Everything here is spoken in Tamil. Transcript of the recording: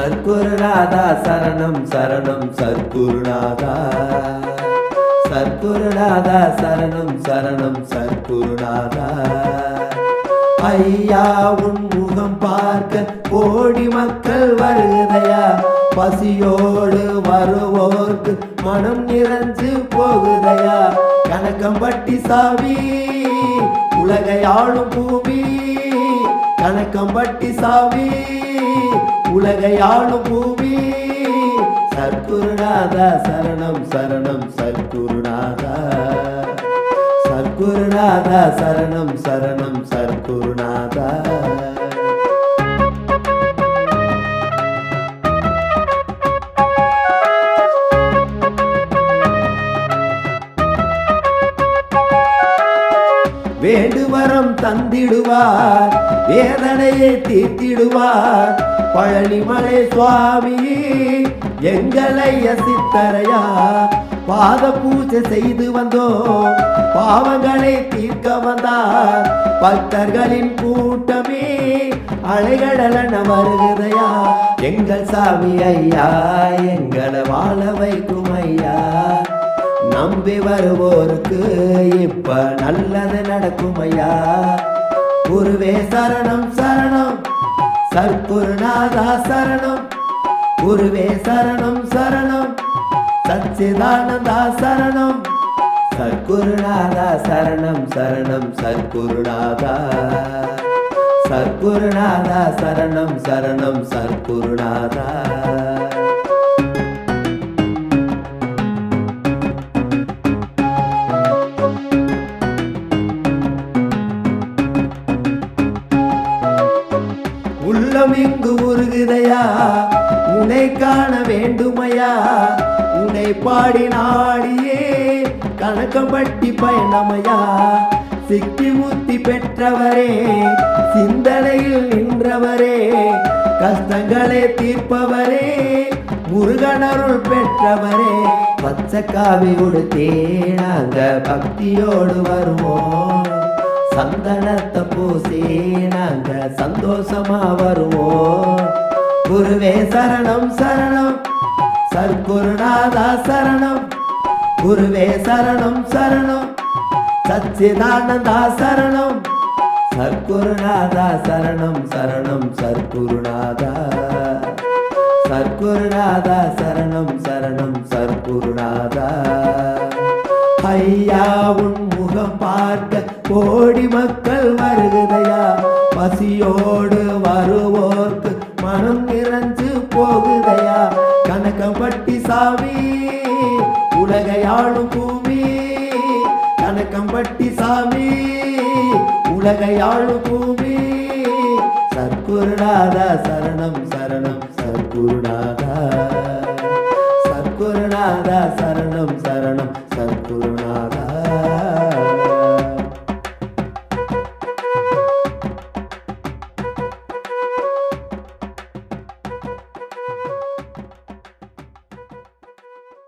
சர்க்குருநாதா சரணம் சரணம் சர்க்குருநாதா. சர்க்குருநாதா சரணம் சரணம் சர்க்குருநாதா. ஐயா உன் முகம் பார்க்க கோடி மக்கள் வருகையா. பசியோடு வருவோர்க்கு மனம் நிறைஞ்சு போகுதையா. கணக்கம்பட்டி சாவி உலகையாளும் பூமி. கணக்கம்பட்டி சாவி உலகையாளும் பூமி. சர்க்குருநாதா சரணம் சரணம் சர்க்குருநாதா. சர்க்குருநாதா சரணம் சரணம் சர்க்குருநாதா. வேண்டுவரம் தந்திடுவார் வேதனையை தீர்த்திடுவார். பழனிமலை சுவாமி எங்களை அசித்தரையா பாத பூஜை செய்து வந்தோம். பாவங்களை தீர்க்க வந்தார் பக்தர்களின் கூட்டமே அலைகடலன வருகிறதையா. எங்கள் சாமி ஐயா எங்களை வாழ வைக்கும் ஐயா. நம்பி வருவோருக்கு இப்ப நல்லது நடக்கும் ஐயா குருவே சரணம் சரணம். சர்க்குருநாதா சரணம். குருவே சரணம் சரணம். சச்சிதானந்தா சரணம். சர்க்குருநாதா சரணம் சரணம். சர்க்குருநாதா சர்க்குருநாதா சரணம் சரணம். சர்க்குருநாதா உள்ளம் இங்கு உருகுதையா? உன்னை காண வேண்டுமையா? உன்னை பாடி நாடியே கணக்கப்பட்டி பயணமையா? சிக்கி முத்தி பெற்றவரே சிந்தனையில் நின்றவரே கஷ்டங்களை தீர்ப்பவரே முருகனருள் பெற்றவரே. பச்சை காவி உடுத்தே நாங்க பக்தியோடு வருவோம். சந்தனத்தை பூசி நாங்க சந்தோஷமா வருவோம் குருவே சரணம் சரணம். சர்க்குருநாதா சரணம். குருவே சரணம் சரணம். சச்சிதானந்தா சரணம். சர்க்குருநாதா சரணம் சரணம். சர்க்குருநாதா சர்க்குருநாதா சரணம் சரணம். சர்க்குருநாதா ஐயா உன் முகம் பார்க்க கோடி மக்கள் வருகுதையா பசியோடு வருவோர்க்கு மனம் நிறைஞ்சு போகுதையா? கணக்கம்பட்டி சாமி உலகையாளும் பூமி. கணக்கம்பட்டி சாமி உலகையாளும் பூமி. சர்க்குருநாதா சரணம் சரணம் சர்க்குருநாதா